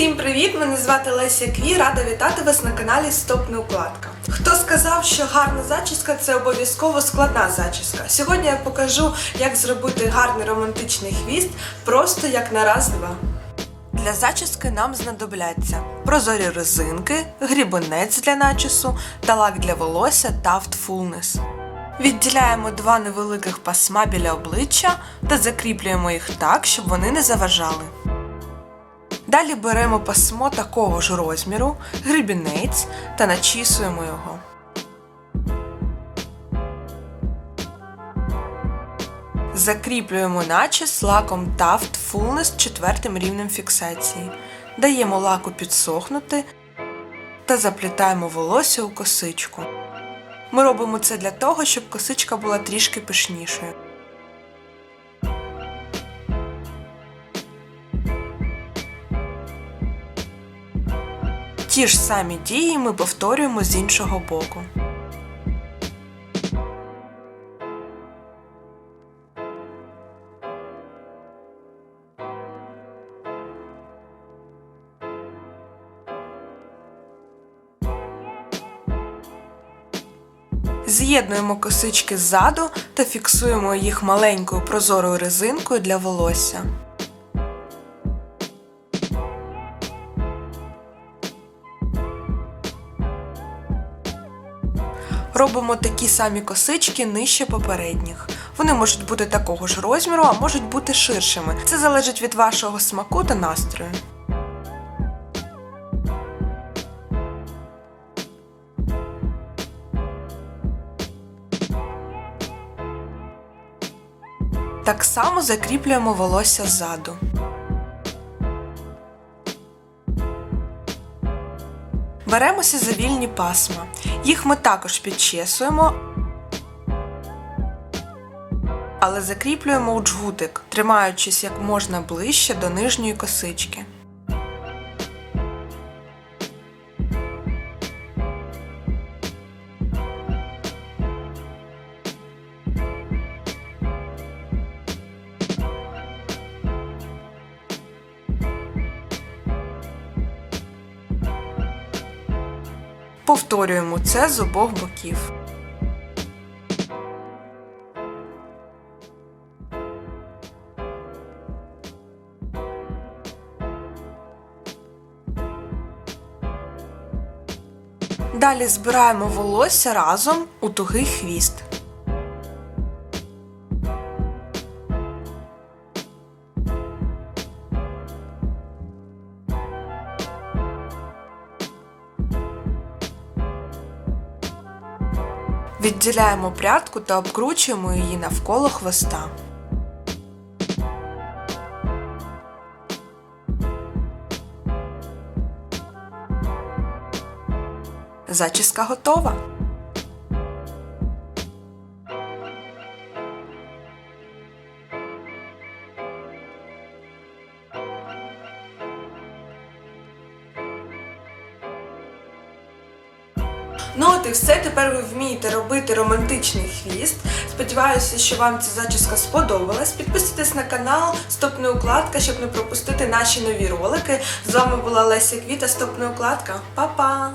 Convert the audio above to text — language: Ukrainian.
Всім привіт! Мене звати Леся Кві. Рада вітати вас на каналі Стоп Неукладка. Хто сказав, що гарна зачіска це обов'язково складна зачіска? Сьогодні я покажу, як зробити гарний романтичний хвіст просто як на раз-два. Для зачіски нам знадобляться прозорі резинки, грібенець для начісу та лак для волосся Taft Fullness. Відділяємо два невеликих пасма біля обличчя та закріплюємо їх так, щоб вони не заважали. Далі беремо пасмо такого ж розміру, гребінець та начісуємо його. Закріплюємо начіс лаком Taft Fullness четвертим рівнем фіксації. Даємо лаку підсохнути та заплітаємо волосся у косичку. Ми робимо це для того, щоб косичка була трішки пишнішою. Ті ж самі дії ми повторюємо з іншого боку. З'єднуємо косички ззаду та фіксуємо їх маленькою прозорою резинкою для волосся. Робимо такі самі косички нижче попередніх. Вони можуть бути такого ж розміру, а можуть бути ширшими. Це залежить від вашого смаку та настрою. Так само закріплюємо волосся ззаду. Беремося за вільні пасма. Їх ми також підчесуємо, але закріплюємо у джгутик, тримаючись як можна ближче до нижньої косички. Повторюємо це з обох боків. Далі збираємо волосся разом у тугий хвіст. Відділяємо прядку та обкручуємо її навколо хвоста. Зачіска готова. Ну от і все. Тепер ви вмієте робити романтичний хвіст. Сподіваюся, що вам ця зачіска сподобалась. Підписуйтесь на канал Стопне Укладка, щоб не пропустити наші нові ролики. З вами була Леся Квіта, Стопне Укладка. Па-па!